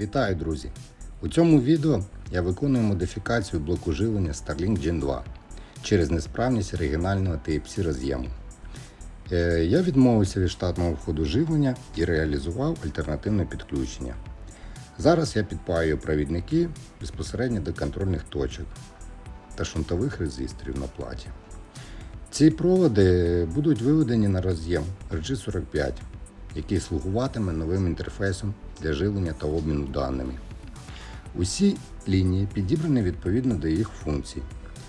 Вітаю, друзі! У цьому відео я виконую модифікацію блоку живлення Starlink Gen 2 через несправність оригінального Type-C роз'єму. Е, Я відмовився від штатного входу живлення і реалізував альтернативне підключення. Зараз я підпаюю провідники безпосередньо до контрольних точок та шунтових резисторів на платі. Ці проводи будуть виведені на роз'єм RG45, який слугуватиме новим інтерфейсом для живлення та обміну даними. Усі лінії підібрані відповідно до їх функцій.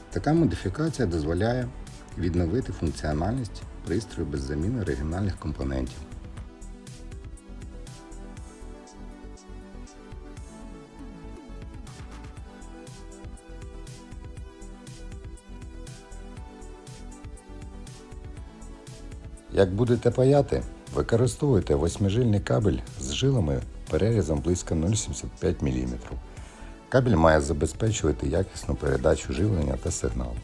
Така модифікація дозволяє відновити функціональність пристрою без заміни оригінальних компонентів. Як будете паяти, використовуйте восьмижильний кабель з жилами перерізом близько 0,75 мм. Кабель має забезпечувати якісну передачу живлення та сигналу.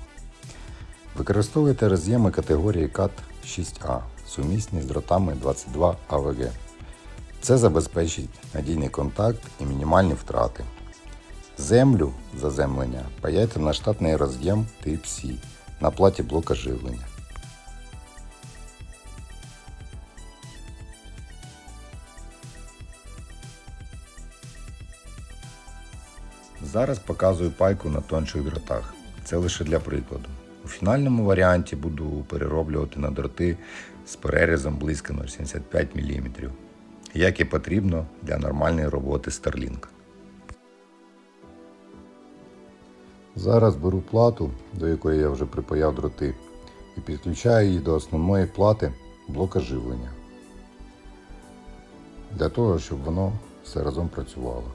Використовуйте роз'єми категорії CAT 6A, сумісні з дротами 22 АВГ. Це забезпечить надійний контакт і мінімальні втрати. Землю заземлення паяйте на штатний роз'єм Type-C на платі блока живлення. Зараз показую пайку на тонших дротах. Це лише для прикладу. У фінальному варіанті буду перероблювати на дроти з перерізом близько 0,75 мм, як і потрібно для нормальної роботи Starlink. Зараз беру плату, до якої я вже припаяв дроти, і підключаю її до основної плати блока живлення. Для того, щоб воно все разом працювало.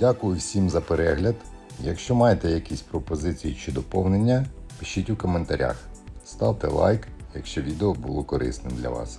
Дякую всім за перегляд. Якщо маєте якісь пропозиції чи доповнення, пишіть у коментарях. Ставте лайк, якщо відео було корисним для вас.